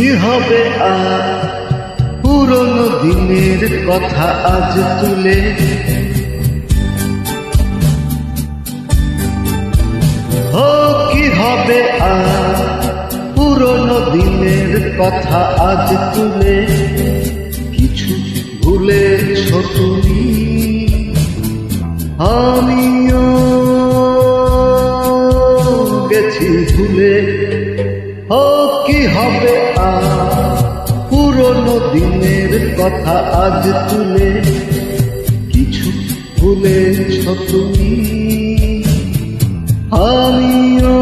কি হবে আর। পুরনো দিনের কথা আজ তুলে। ও কি হবে আর? পুরনো দিনের কথা আজ তুলে। কিছু ভুলেছ তুমি? আমিও গেছি ভুলে। ও কি হবে পুরনো দিনের কথা আজ তুলে কিছু ভুলেছ তুমি? আমিও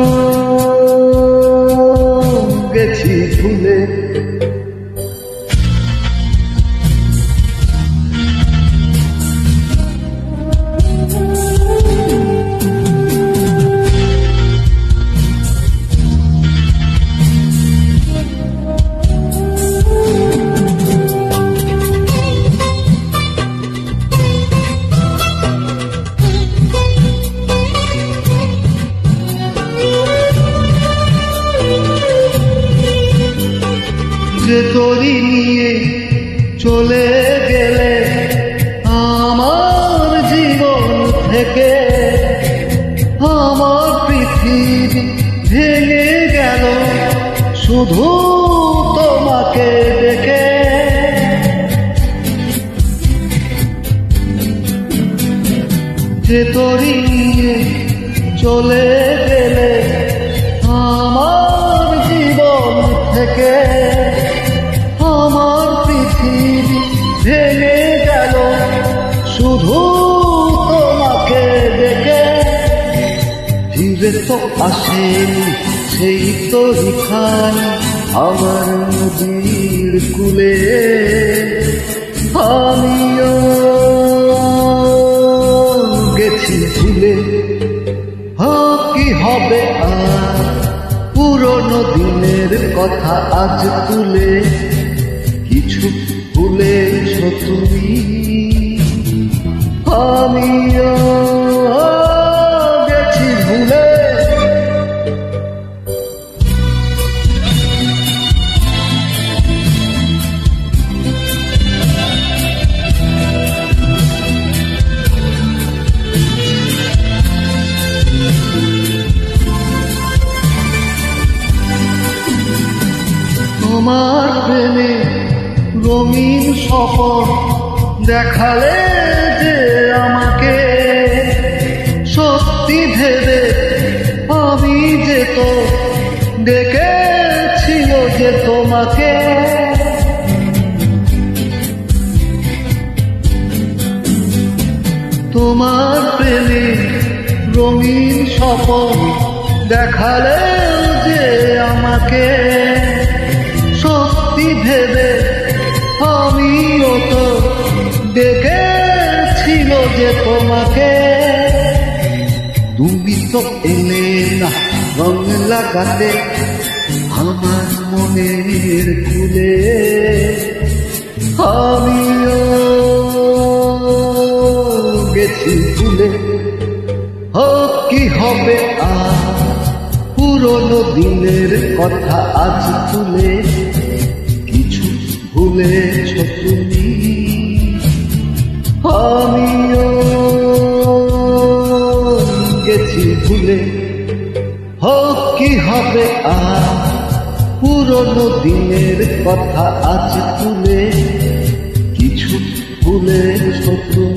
গেছি ভুলে যে তরি নিয়ে চলে গেলে আমার জীবন থেকে আমার পৃথিবী ভেঙে গেল। শুধু তোমাকে দেখে। যে তরি নিয়ে চলে ফিরে তো আসেনি সেই তরিখান আমার নদীর কুলে। আমিও গেছি ভুলে কি হবে আর? পুরনো দিনের কথা আজ তুলে। কিছু ভুলেছ তুমি? আমিও তোমার প্রেমে রঙিন সফর দেখালে যে আমাকে সত্যি ভেবে আমি যে তো ডেকেছিল যে তোমাকে। তোমার প্রেমে রঙিন সফর দেখালে যে আমাকে। ভেবে আমিও তো ডেকেছিল যে তোমাকে। তুমি তো এলে না রং লাগাতে, আমার মনের খুলে আমিও গেছি ভুলে ও কি হবে আর পুরনো দিনের কথা আজ তুলে ভুলেছ তুমি আমিও গেছি ভুলে। হোক কি হবে আর? পুরনো দিনের কথা আজ তুলে। কিছু ভুলেছ তুমি